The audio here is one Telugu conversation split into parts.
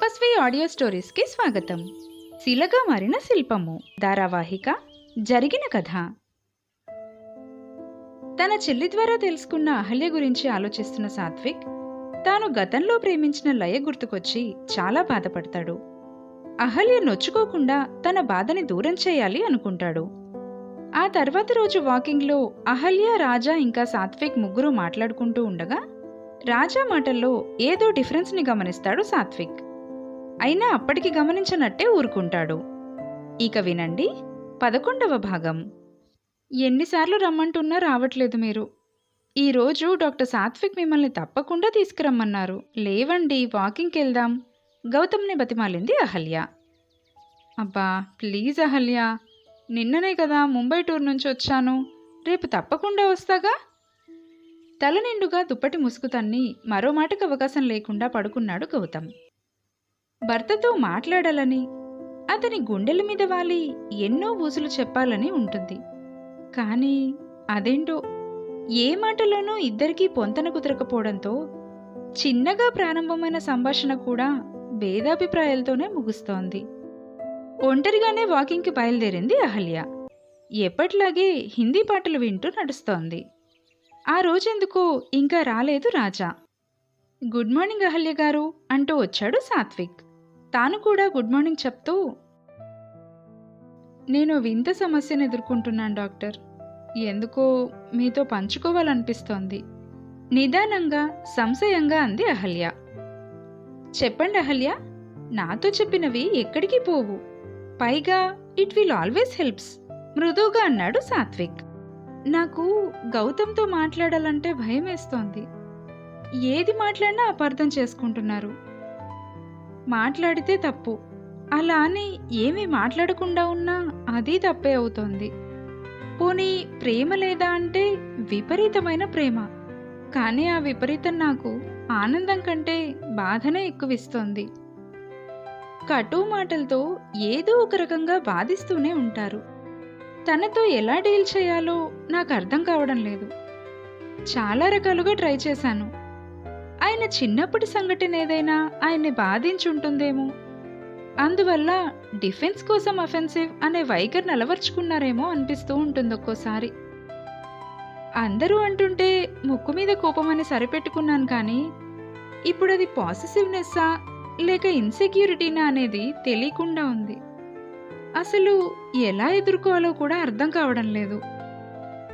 తపస్వి ఆడియో స్టోరీస్కి స్వాగతం. శిలగా మారిన శిల్పము ధారావాహిక జరిగిన కథ. తన చెల్లి ద్వారా తెలుసుకున్న అహల్య గురించి ఆలోచిస్తున్న సాత్విక్ తాను గతంలో ప్రేమించిన లయ గుర్తుకొచ్చి చాలా బాధపడతాడు. అహల్య నొచ్చుకోకుండా తన బాధని దూరం చేయాలి అనుకుంటాడు. ఆ తర్వాత రోజు వాకింగ్లో అహల్య రాజా ఇంకా సాత్విక్ ముగ్గురు మాట్లాడుకుంటూ ఉండగా రాజా మాటల్లో ఏదో డిఫరెన్స్ని గమనిస్తాడు సాత్విక్. అయినా అప్పటికి గమనించనట్టే ఊరుకుంటాడు. ఇక వినండి పదకొండవ భాగం. ఎన్నిసార్లు రమ్మంటున్నా రావట్లేదు మీరు. ఈరోజు డాక్టర్ సాత్విక్ మిమ్మల్ని తప్పకుండా తీసుకురమ్మన్నారు. లేవండి వాకింగ్కి వెళ్దాం. గౌతమ్ని బతిమాలింది అహల్య. అబ్బా ప్లీజ్ అహల్య. నిన్ననే కదా ముంబై టూర్ నుంచి వచ్చాను. రేపు తప్పకుండా వస్తాగా? తల నిండుగా దుప్పటి ముసుగు తన్ని మరో మాటకు అవకాశం లేకుండా పడుకున్నాడు గౌతమ్. భర్తతో మాట్లాడాలని అతని గుండెల మీద వాలి ఎన్నో ఊసులు చెప్పాలని ఉంటుంది. కానీ అదేంటో ఏ మాటలోనూ ఇద్దరికీ పొంతన కుదరకపోవడంతో చిన్నగా ప్రారంభమైన సంభాషణ కూడా భేదాభిప్రాయాలతోనే ముగుస్తోంది. ఒంటరిగానే వాకింగ్కి బయలుదేరింది అహల్య. ఎప్పట్లాగే హిందీ పాటలు వింటూ నడుస్తోంది. ఆ రోజెందుకో ఇంకా రాలేదు రాజా. గుడ్ మార్నింగ్ అహల్య గారు అంటూ వచ్చాడు సాత్విక్. తాను కూడా గుడ్ మార్నింగ్ చెప్తూ నేను వింత సమస్యను ఎదుర్కొంటున్నాను డాక్టర్. ఎందుకో మీతో పంచుకోవాలనిపిస్తోంది. నిదానంగా సంశయంగా అంది అహల్య. చెప్పండి అహల్య నాతో చెప్పినవి ఎక్కడికి పోవు. పైగా ఇట్ విల్ ఆల్వేస్ హెల్ప్స్ మృదువుగా అన్నాడు సాత్విక్. నాకు గౌతమ్తో మాట్లాడాలంటే భయం వేస్తోంది ఏది మాట్లాడినా అపార్థం చేసుకుంటున్నారు. మాట్లాడితే తప్పు. అలా అని ఏమీ మాట్లాడకుండా ఉన్నా అది తప్పే అవుతోంది. పోనీ ప్రేమ లేదా అంటే విపరీతమైన ప్రేమ. కానీ ఆ విపరీతం నాకు ఆనందం కంటే బాధనే ఎక్కువిస్తోంది. కటు మాటలతో ఏదో ఒక రకంగా బాధిస్తూనే ఉంటారు. తనతో ఎలా డీల్ చేయాలో నాకు అర్థం కావడం లేదు. చాలా రకాలుగా ట్రై చేశాను. ఆయన చిన్నప్పటి సంఘటన ఏదైనా ఆయన్ని బాధించుంటుందేమో. అందువల్ల డిఫెన్స్ కోసం అఫెన్సివ్ అనే వైఖరిని అలవర్చుకున్నారేమో అనిపిస్తూ ఉంటుంది ఒక్కోసారి. అందరూ అంటుంటే ముక్కు మీద కోపమని సరిపెట్టుకున్నాను కానీ ఇప్పుడు అది పాజిటివ్నెస్సా లేక ఇన్సెక్యూరిటీనా అనేది తెలియకుండా ఉంది. అసలు ఎలా ఎదుర్కోవాలో కూడా అర్థం కావడం లేదు.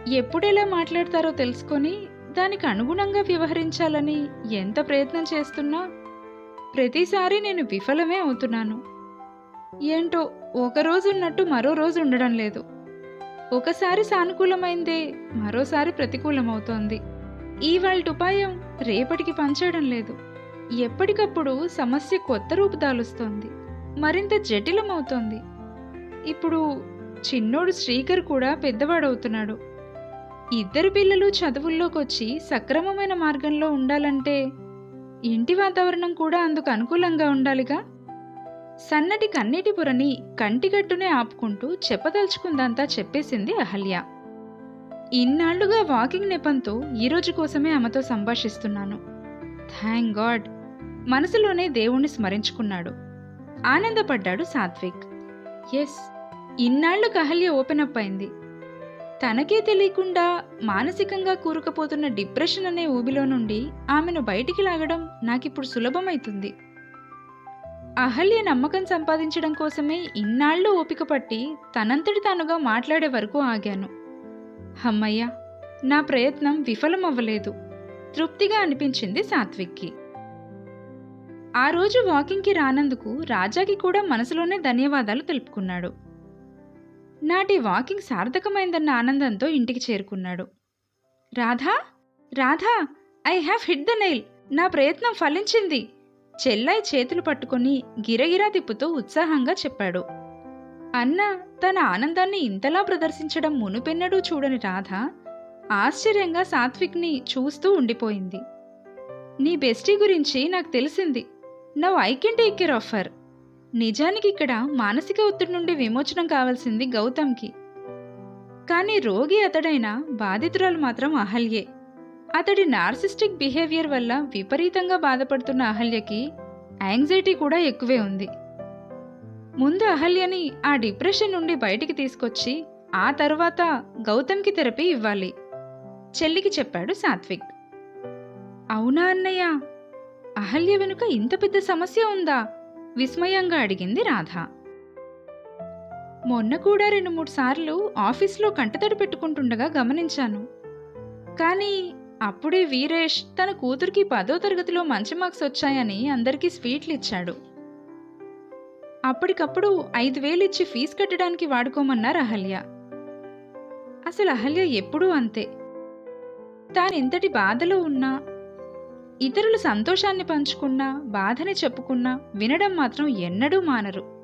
ఎప్పుడెలా మాట్లాడతారో తెలుసుకొని దానికి అనుగుణంగా వ్యవహరించాలని ఎంత ప్రయత్నం చేస్తున్నా ప్రతిసారి నేను విఫలమే అవుతున్నాను. ఏంటో ఒక రోజు ఉన్నట్టు మరో రోజు ఉండడం లేదు. ఒకసారి సానుకూలమైందే మరోసారి ప్రతికూలమవుతోంది. ఇవాళ ఉపాయం రేపటికి పనిచేయడం లేదు. ఎప్పటికప్పుడు సమస్య కొత్త రూపు దాలుస్తోంది. మరింత జటిలమవుతోంది. ఇప్పుడు చిన్నోడు శ్రీకర్ కూడా పెద్దవాడవుతున్నాడు. ఇద్దరు పిల్లలు చదువుల్లోకి వచ్చి సక్రమమైన మార్గంలో ఉండాలంటే ఇంటి వాతావరణం కూడా అందుకు అనుకూలంగా ఉండాలిగా? సన్నటి కన్నీటి పొరని కంటిగట్టునే ఆపుకుంటూ చెప్పదలుచుకుందంతా చెప్పేసింది అహల్య. ఇన్నాళ్ళుగా వాకింగ్ నెపంతో ఈరోజు కోసమే ఆమెతో సంభాషిస్తున్నాను. Thank God! మనసులోనే దేవుణ్ణి స్మరించుకున్నాడు. ఆనందపడ్డాడు సాత్విక్. ఎస్! ఇన్నాళ్ళు అహల్య ఓపెన్ అప్ అయింది. తనకే తెలియకుండా మానసికంగా కూరుకుపోతున్న డిప్రెషన్ అనే ఊబిలో నుండి ఆమెను బయటికి లాగడం నాకిప్పుడు సులభమైతుంది. అహల్య నమ్మకం సంపాదించడం కోసమే ఇన్నాళ్ళు ఓపిక పట్టి తనంతటి తానుగా మాట్లాడే వరకు ఆగాను. హమ్మయ్య నా ప్రయత్నం విఫలమవ్వలేదు. తృప్తిగా అనిపించింది సాత్విక్కి. ఆ రోజు వాకింగ్కి రానందుకు రాజాకి కూడా మనసులోనే ధన్యవాదాలు తెలుపుకున్నాడు. నాటి వాకింగ్ సార్థకమైందన్న ఆనందంతో ఇంటికి చేరుకున్నాడు. Radha? Radha I have hit the nail. నా ప్రయత్నం ఫలించింది. చెల్లై చేతులు పట్టుకొని గిరగిరా తిప్పుతూ ఉత్సాహంగా చెప్పాడు. అన్న తన ఆనందాన్ని ఇంతలా ప్రదర్శించడం మునుపెన్నడూ చూడని రాధ ఆశ్చర్యంగా సాత్విక్ని చూస్తూ ఉండిపోయింది. నీ బెస్టీ గురించి నాకు తెలిసింది. Now I can take care of her నిజానికి ఇక్కడ మానసిక ఒత్తిడి నుండి విమోచనం కావాల్సింది గౌతమ్కి. కానీ రోగి అతడైన బాధితురాలు మాత్రం అహల్యే. అతడి నార్సిస్టిక్ బిహేవియర్ వల్ల విపరీతంగా బాధపడుతున్న అహల్యకి యాంగ్జైటీ కూడా ఎక్కువే ఉంది. ముందు అహల్యని ఆ డిప్రెషన్ నుండి బయటికి తీసుకొచ్చి ఆ తర్వాత గౌతమ్కి థెరపీ ఇవ్వాలి. చెల్లికి చెప్పాడు సాత్విక్. అవునా అన్నయ్య? అహల్య వెనుక ఇంత పెద్ద సమస్య ఉందా? విస్మయంగా అడిగింది రాధ. మొన్న కూడా రెండు మూడు సార్లు ఆఫీస్లో కంటతడి పెట్టుకుంటుండగా గమనించాను. కానీ అప్పుడే వీరేష్ తన కూతురికి పదో తరగతిలో మంచి మార్క్స్ వచ్చాయని అందరికీ స్వీట్లు ఇచ్చాడు. అప్పటికప్పుడు ఐదు వేలు ఇచ్చి ఫీజు కట్టడానికి వాడుకోమన్నారు అహల్య అసలు అహల్య ఎప్పుడూ అంతే. తానెంతటి బాధలో ఉన్నా ఇతరులు సంతోషాన్ని పంచుకున్నా బాధని చెప్పుకున్నా వినడం మాత్రం ఎన్నడూ మానరు.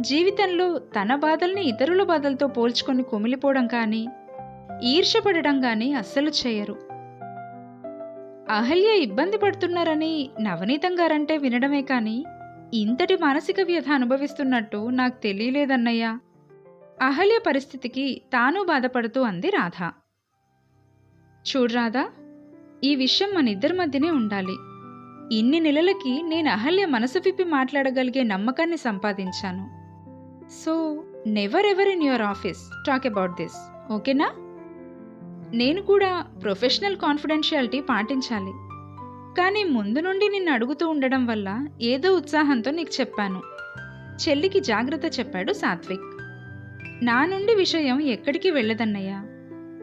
జీవితంలో తన బాధల్ని ఇతరుల బాధలతో పోల్చుకొని కుమిలిపోవడం కానీ ఈర్షపడడం కానీ అస్సలు చేయరు. అహల్య ఇబ్బంది పడుతున్నారని నవనీతం గారంటే వినడమే కానీ ఇంతటి మానసిక వ్యధ అనుభవిస్తున్నట్టు నాకు తెలియలేదన్నయ్యా. అహల్య పరిస్థితికి తాను బాధపడుతూ అంది రాధ. చూడ్రాధా ఈ విషయం మన ఇద్దరి మధ్యనే ఉండాలి. ఇన్ని నెలలకి నేను అహల్య మనసు విప్పి మాట్లాడగలిగే నమ్మకాన్ని సంపాదించాను. So never ever in your office talk about this ఓకేనా? నేను కూడా ప్రొఫెషనల్ కాన్ఫిడెన్షియాలిటీ పాటించాలి. కానీ ముందు నుండి నిన్ను అడుగుతూ ఉండడం వల్ల ఏదో ఉత్సాహంతో నీకు చెప్పాను. చెల్లికి జాగ్రత్త చెప్పాడు సాత్విక్. నా నుండి విషయం ఎక్కడికి వెళ్ళదన్నయ్యా?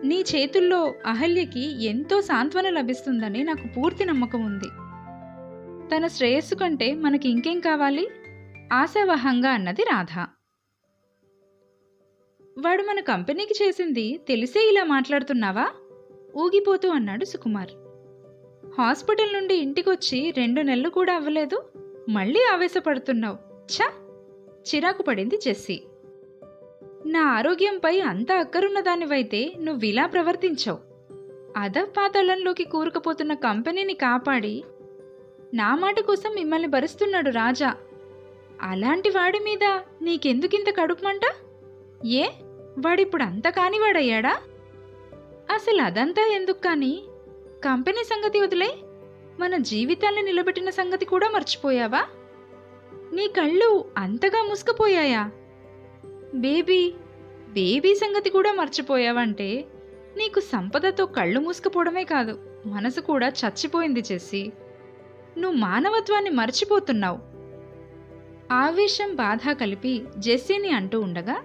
నీ చేతుల్లో అహల్యకి ఎంతో సాంత్వన లభిస్తుందని నాకు పూర్తి నమ్మకం ఉంది. తన శ్రేయస్సు కంటే మనకి ఇంకేం కావాలి? ఆశావహంగా అన్నది రాధ. వాడు మన కంపెనీకి చేసింది తెలిసే ఇలా మాట్లాడుతున్నావా? ఊగిపోతూ అన్నాడు సుకుమార్. హాస్పిటల్ నుండి ఇంటికొచ్చి రెండు నెలలు కూడా అవ్వలేదు. మళ్ళీ ఆవేశపడుతున్నావు. ఛ! చిరాకు పడింది జెస్సీ. నా ఆరోగ్యంపై అంత అక్కరున్నదానివైతే నువ్విలా ప్రవర్తించావు. అధపాతళంలోకి కూరుకుపోతున్న కంపెనీని కాపాడి నా మాట కోసం మిమ్మల్ని భరిస్తున్నాడు రాజా. అలాంటి వాడి మీద నీకెందుకింత కడుపుమంట? ఏ? వాడిప్పుడు అంత కానివాడయ్యాడా? అసలు అదంతా ఎందుకు కానీ? కంపెనీ సంగతి వదిలే? మన జీవితాన్ని నిలబెట్టిన సంగతి కూడా మర్చిపోయావా? నీ కళ్ళు అంతగా మూసుకుపోయాయా? బేబీ బేబీ సంగతి కూడా మర్చిపోయావంటే నీకు సంపదతో కళ్ళు మూసుకుపోవడమే కాదు మనసు కూడా చచ్చిపోయింది చేసి. నువ్వు మానవత్వాన్ని మర్చిపోతున్నావు. ఆవేశం బాధ కలిపి జెస్సీని అంటూ ఉండగా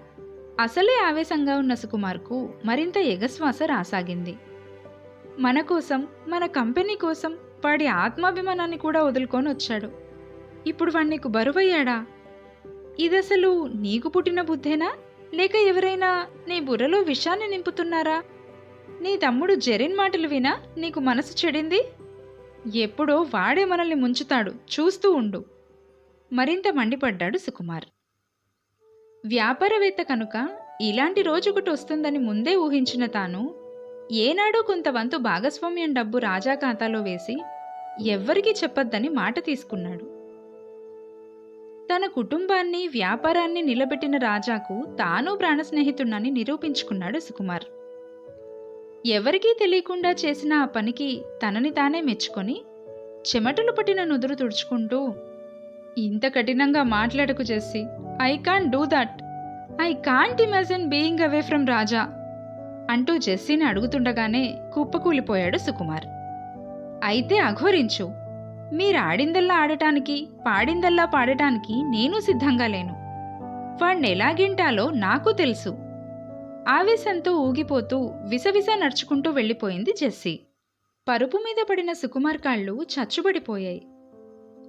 అసలే ఆవేశంగా ఉన్న సుకుమార్కు మరింత ఎగశ్వాస రాసాగింది. మన కోసం మన కంపెనీ కోసం వాడి ఆత్మాభిమానాన్ని కూడా వదులుకొని వచ్చాడు. ఇప్పుడు వాణ్ణికు నీకు బరువయ్యాడా? ఇదసలు నీకు పుట్టిన బుద్ధేనా? లేక ఎవరైనా నీ బుర్రలో విషాన్ని నింపుతున్నారా? నీ తమ్ముడు జెరిన్ మాటలు వినా నీకు మనసు చెడింది? ఎప్పుడో వాడే మనల్ని ముంచుతాడు చూస్తూ ఉండు. మరింత మండిపడ్డాడు సుకుమార్. వ్యాపారవేత్త కనుక ఇలాంటి రోజు ఒకటి వస్తుందని ముందే ఊహించిన తాను ఏనాడో కొంత వంతు భాగస్వామ్యం డబ్బు రాజా ఖాతాలో వేసి ఎవ్వరికీ చెప్పొద్దని మాట తీసుకున్నాడు. తన కుటుంబాన్ని వ్యాపారాన్ని నిలబెట్టిన రాజాకు తాను ప్రాణ స్నేహితున్నని నిరూపించుకున్నాడు సుకుమార్. ఎవరికీ తెలియకుండా చేసిన ఆ పనికి తనని తానే మెచ్చుకొని చెమటలు పట్టిన నుదురు తుడుచుకుంటూ ఇంత కఠినంగా మాట్లాడకు చేసి I can't do that I can't imagine being away from Raja అంటూ జెస్సీని అడుగుతుండగానే కుప్పకూలిపోయాడు సుకుమార్. అయితే అఘోరించు. మీరు ఆడిందల్లా ఆడటానికి పాడిందల్లా పాడటానికి నేను సిద్ధంగా లేను. వాణ్ణెలాగింటాలో నాకు తెలుసు. ఆవేశంతో ఊగిపోతూ విసవిస నడుచుకుంటూ వెళ్ళిపోయింది జెస్సీ. పరుపు మీద పడిన సుకుమార్ కాళ్ళు చచ్చుబడిపోయాయి.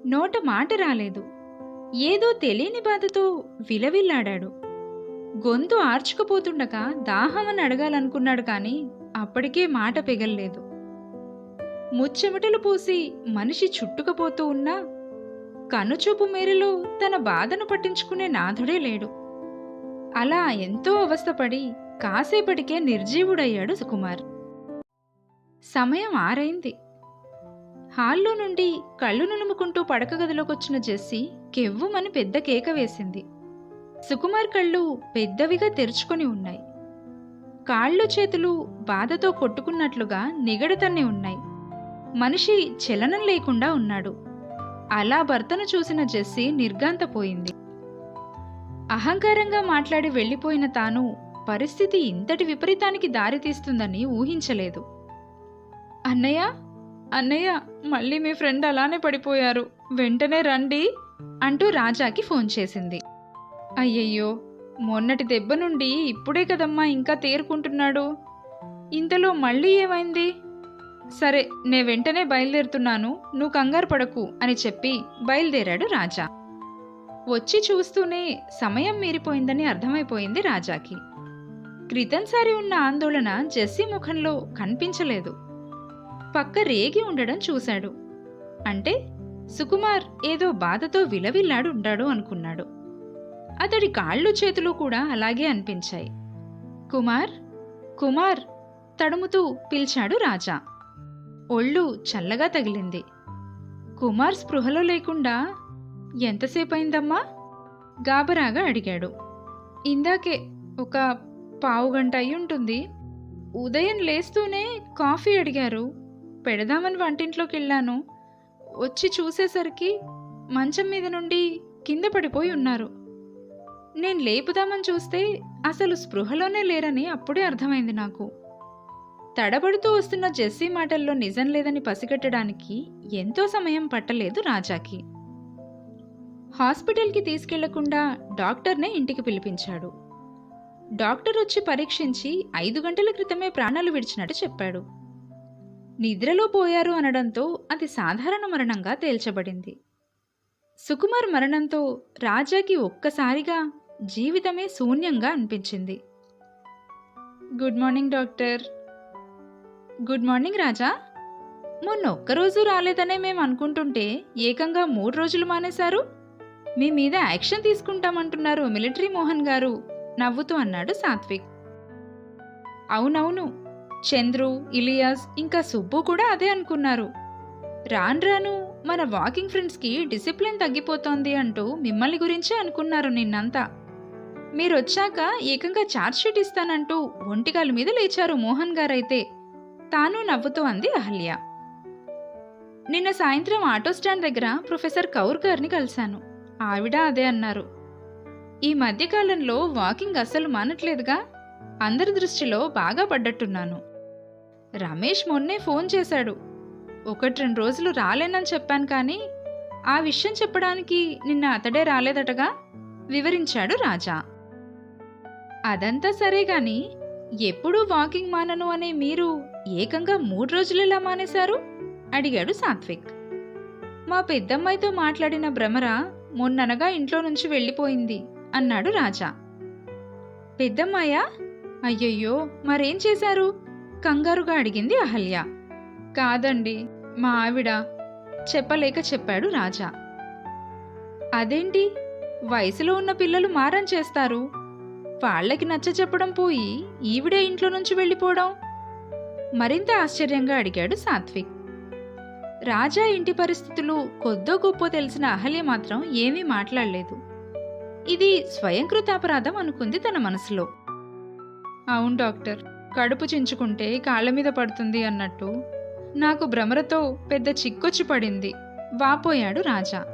నోట మాట రాలేదు. ఏదో తెలియని బాధతో విలవిల్లాడాడు. గొంతు ఆర్చుకుపోతుండగా దాహమని అడగాలనుకున్నాడు కానీ అప్పటికే మాట పెగల్లేదు. ముచ్చెమటలు పోసి మనిషి చుట్టుకుపోతూ ఉన్నా కనుచూపు మేరలో తన బాధను పట్టించుకునే నాథుడే లేడు. అలా ఎంతో అవస్థపడి కాసేపటికే నిర్జీవుడయ్యాడు సుకుమార్. సమయం ఆరైంది. హాల్లో నుండి కళ్ళు నులుముకుంటూ పడక గదిలోకొచ్చిన జెస్సీ కెవ్వుమని పెద్ద కేక వేసింది. సుకుమార్ కళ్ళు పెద్దవిగా తెరుచుకొని ఉన్నాయి. కాళ్ళు చేతులు బాధతో కొట్టుకున్నట్లుగా నిగడతన్నే ఉన్నాయి. మనిషి చలనం లేకుండా ఉన్నాడు. అలా భర్తను చూసిన జెస్సీ నిర్గాంతపోయింది అహంకారంగా మాట్లాడి వెళ్ళిపోయిన తాను పరిస్థితి ఇంతటి విపరీతానికి దారితీస్తుందని ఊహించలేదు. అన్నయ్య అన్నయ్య మళ్ళీ మీ ఫ్రెండ్ అలానే పడిపోయారు. వెంటనే రండి అంటూ రాజాకి ఫోన్ చేసింది. అయ్యయ్యో మొన్నటి దెబ్బ నుండి ఇప్పుడే కదమ్మా ఇంకా తేరుకుంటున్నాడు. ఇంతలో మళ్ళీ ఏమైంది? సరే నే వెంటనే బయలుదేరుతున్నాను. నువ్వు కంగారు పడకు అని చెప్పి బయలుదేరాడు రాజా. వచ్చి చూస్తూనే సమయం మీరిపోయిందని అర్థమైపోయింది రాజాకి. క్రితంసారి ఉన్న ఆందోళన జెస్సీ ముఖంలో కనిపించలేదు. పక్క రేగి ఉండడం చూశాడు. అంటే సుకుమార్ ఏదో బాధతో విలవిల్లాడు ఉండాడు అనుకున్నాడు. అతడి కాళ్ళు చేతులు కూడా అలాగే అనిపించాయి. కుమార్ కుమార్ తడుముతూ పిలిచాడు రాజా. ఒళ్ళు చల్లగా తగిలింది. కుమార్ స్పృహలో లేకుండా ఎంతసేపయిందమ్మా? గాబరాగా అడిగాడు. ఇందాకే ఒక పావుగంట అయి ఉంటుంది. ఉదయం లేస్తూనే కాఫీ అడిగారు. పెడదామని వంటింట్లోకి వెళ్ళాను వచ్చి చూసేసరికి మంచం మీద నుండి కింద పడిపోయి ఉన్నారు. నేను లేపుదామని చూస్తే అసలు స్పృహలోనే లేరని అప్పుడే అర్థమైంది నాకు. తడబడుతూ వస్తున్న జెస్సీ మాటల్లో నిజం లేదని పసిగట్టడానికి ఎంతో సమయం పట్టలేదు రాజాకి. హాస్పిటల్కి తీసుకెళ్ళకుండా డాక్టర్నే ఇంటికి పిలిపించాడు. డాక్టర్ వచ్చి పరీక్షించి ఐదు గంటల క్రితమే ప్రాణాలు విడిచినట్టు చెప్పాడు. నిద్రలో పోయారు అనడంతో అది సాధారణ మరణంగా తేల్చబడింది. సుకుమార్ మరణంతో రాజాకి ఒక్కసారిగా జీవితమే శూన్యంగా అనిపించింది. Good morning doctor. Good morning Raja. మొన్న ఒక్కరోజు రాలేదనే మేము అనుకుంటుంటే ఏకంగా మూడు రోజులు మానేశారు. మీ మీద యాక్షన్ తీసుకుంటామంటున్నారు మిలిటరీ మోహన్ గారు నవ్వుతూ అన్నాడు సాత్విక్. అవునవును చంద్రు ఇలియాస్ ఇంకా సుబ్బు కూడా అదే అనుకున్నారు. రాను రాను మన వాకింగ్ ఫ్రెండ్స్కి డిసిప్లిన్ తగ్గిపోతోంది అంటూ మిమ్మల్ని గురించే అనుకున్నారు నిన్నంతా. మీరొచ్చాక ఏకంగా ఛార్జ్ షీట్ ఇస్తానంటూ ఒంటికాలు మీద లేచారు మోహన్ గారైతే. తాను నవ్వుతూ అంది అహల్య. నిన్న సాయంత్రం ఆటో స్టాండ్ దగ్గర ప్రొఫెసర్ కౌర్ గారిని కలిశాను. ఆవిడ అదే అన్నారు. ఈ మధ్యకాలంలో వాకింగ్ అస్సలు మానట్లేదుగా? అందరి దృష్టిలో బాగా పడ్డట్టున్నాను. రమేష్ మొన్నే ఫోన్ చేశాడు. ఒకటి రెండు రోజులు రాలేనని చెప్పాను కానీ ఆ విషయం చెప్పడానికి నిన్న అతడే రాలేదటగా? వివరించాడు రాజా. అదంతా సరే గాని ఎప్పుడూ వాకింగ్ మానను అనే మీరు ఏకంగా మూడు రోజులెలా మానేశారు? అడిగాడు సాత్విక్. మా పెద్దమ్మాయితో మాట్లాడిన భ్రమర మొన్ననగా ఇంట్లో నుంచి వెళ్ళిపోయింది అన్నాడు రాజా. పెద్దమ్మాయ? అయ్యయ్యో మరేం చేశారు? కంగారుగా అడిగింది అహల్య. కాదండి మా ఆవిడ చెప్పలేక చెప్పాడు రాజా. అదేంటి? వయసులో ఉన్న పిల్లలు మారం చేస్తారు. వాళ్ళకి నచ్చ చెప్పడం పోయి ఈవిడే ఇంట్లో నుంచి వెళ్ళిపోవడం మరింత ఆశ్చర్యంగా అడిగాడు సాత్విక్. రాజా ఇంటి పరిస్థితులు కొద్దో గొప్ప తెలిసిన అహల్య మాత్రం ఏమీ మాట్లాడలేదు. ఇది స్వయంకృతాపరాధం అనుకుంది తన మనసులో. అవును డాక్టర్ కడుపు చించుకుంటే కాళ్ళ మీద పడుతుంది అన్నట్టు. నాకు భ్రమరతో పెద్ద చిక్కొచ్చి పడింది. వాపోయాడు రాజా.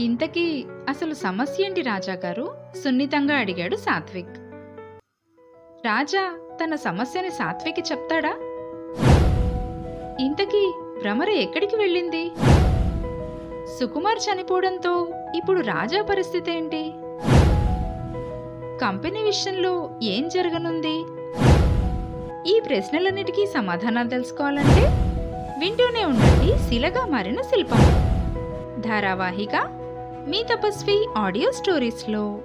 ఇంతకీ అసలు సమస్య ఏంటి రాజా గారు? సున్నితంగా అడిగాడు సాత్విక్. రాజా తన సమస్యని సాత్వికి చెప్తాడా? ఇంతకీ భ్రమర ఎక్కడికి వెళ్ళింది? సుకుమార్ చనిపోవడంతో ఇప్పుడు రాజా పరిస్థితి ఏంటి? కంపెనీ విషయంలో ఏం జరగనుంది? ఈ ప్రశ్నలన్నిటికీ సమాధానాలు తెలుసుకోవాలంటే వింటూనే ఉండండి శిలగా మారిన శిల్పం. ధారావాహిక మీ తపస్వి ఆడియో స్టోరీస్లో.